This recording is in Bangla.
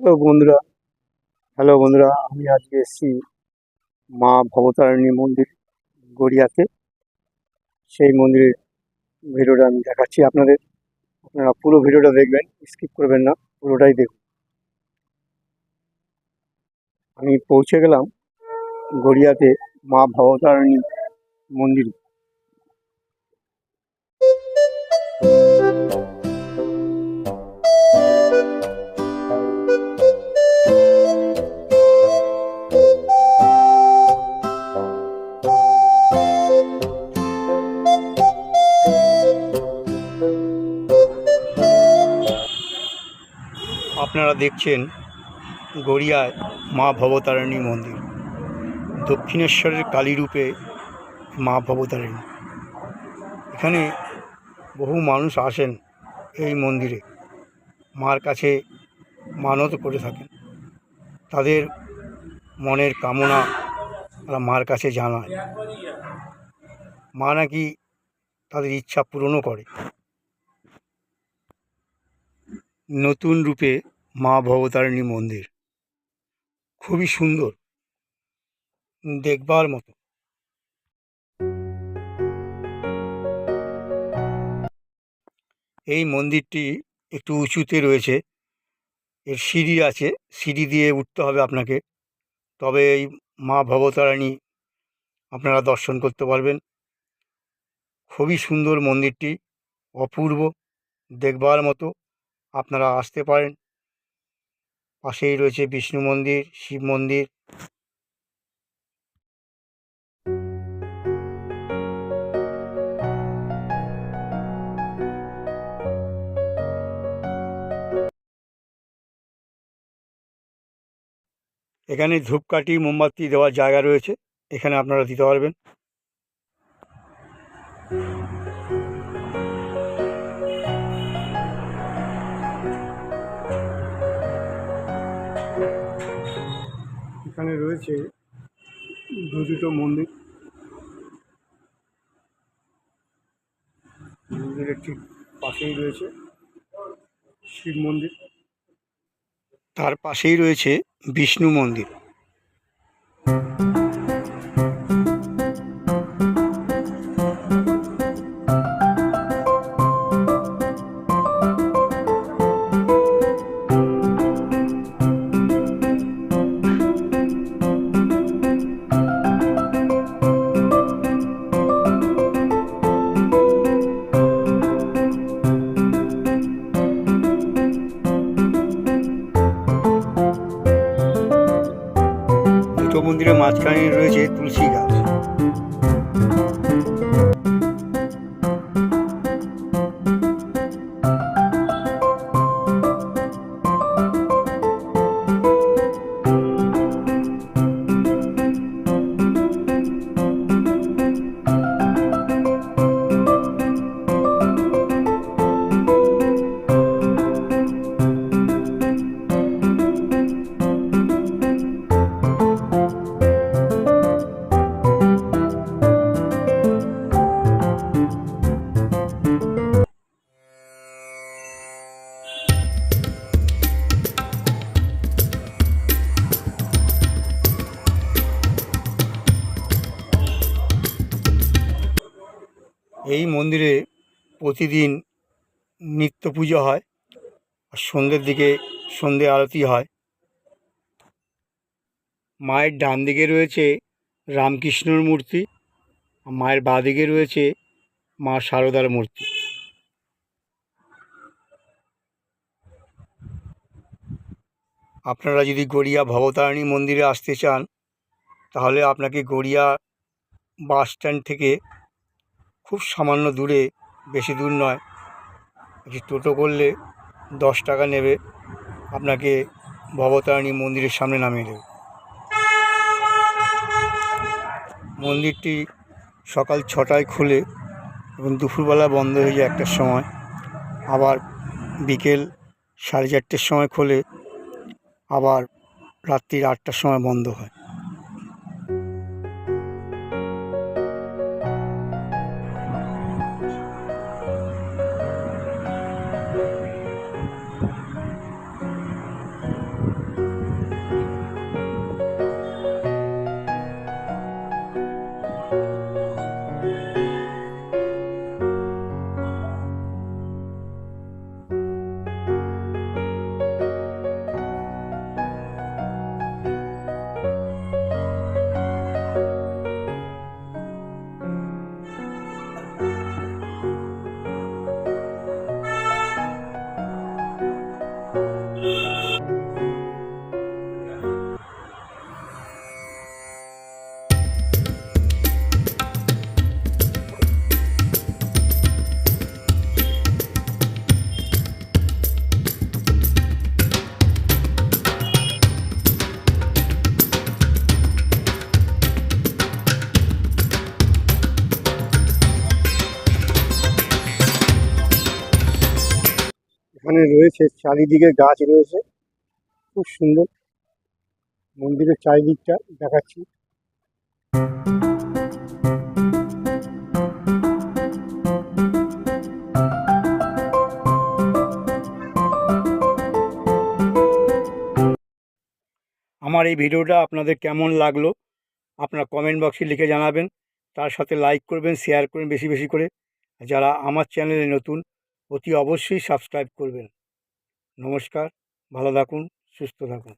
হ্যালো বন্ধুরা হ্যালো বন্ধুরা, আমি আজকে এসেছি মা ভবতারিণী মন্দির গড়িয়াতে। সেই মন্দিরের ভিডিওটা আমি দেখাচ্ছি আপনাদের। আপনারা পুরো ভিডিওটা দেখবেন, স্কিপ করবেন না, পুরোটাই দেখুন। আমি পৌঁছে গেলাম গড়িয়াতে মা ভবতারিণী মন্দির। আপনারা দেখছেন গড়িয়ায় মা ভবতারিণী মন্দির। দক্ষিণেশ্বরের কালীরূপে মা ভবতারিণী। এখানে বহু মানুষ আসেন এই মন্দিরে। মার কাছে মানত করে থাকেন। তাদের মনের কামনা তারা মার কাছে জানায়। মা নাকি তাদের ইচ্ছা পূরণও করে। নতুন রূপে মা ভবতারিণী মন্দির। খুবই সুন্দর। দেখবার মতো। এই মন্দিরটি একটু উঁচুতে রয়েছে। এর সিঁড়ি আছে। সিঁড়ি দিয়ে উঠতে হবে আপনাকে। তবে এই মা ভবতারিণী আপনারা দর্শন করতে পারবেন। খুবই সুন্দর মন্দিরটি। অপূর্ব। দেখবার মতো আপনারা আসতে পারেন। পাশেই রয়েছে বিষ্ণু মন্দির, শিব মন্দির। এখানে ধূপকাঠি, মোমবাতি দেওয়ার জায়গা রয়েছে। এখানে আপনারা দিতে পারবেন। রয়েছে দু দুটো মন্দির। মন্দিরের ঠিক পাশেই রয়েছে শিব মন্দির। তার পাশেই রয়েছে বিষ্ণু মন্দির। দুটো মন্দিরের মাঝখানে রয়েছে তুলসী গাছ। এই মন্দিরে প্রতিদিন নিত্য পুজো হয় আর সন্ধ্যের দিকে সন্ধে আরতি হয়। মায়ের ডান দিকে রয়েছে রামকৃষ্ণর মূর্তি, আর মায়ের বাঁ দিকে রয়েছে মা শারদার মূর্তি। আপনারা যদি গড়িয়া ভবতারিণী মন্দিরে আসতে চান, তাহলে আপনাকে গড়িয়া বাস স্ট্যান্ড থেকে খুব সামান্য দূরে, বেশি দূর নয়। একটি টোটো করলে দশ টাকা নেবে। আপনাকে ভবতারিণী মন্দিরের সামনে নামিয়ে দেবে। মন্দিরটি সকাল ছটায় খুলে এবং দুপুরবেলা বন্ধ হয়ে যায় একটার সময়। আবার বিকেল সাড়ে চারটের সময় খোলে, আবার রাত্রির আটটার সময় বন্ধ হয়। এখানে রয়েছে, চারিদিকে গাছ রয়েছে। খুব সুন্দর। মন্দিরের চারিদিকটা দেখাচ্ছি। আমার এই ভিডিওটা আপনাদের কেমন লাগল, আপনার কমেন্ট বক্সে লিখে জানাবেন। তার সাথে লাইক করবেন শেয়ার করবেন বেশি বেশি করে। যারা আমার চ্যানেলে নতুন অতি অবশ্যই সাবস্ক্রাইব করবেন। নমস্কার ভালো থাকুন সুস্থ থাকুন।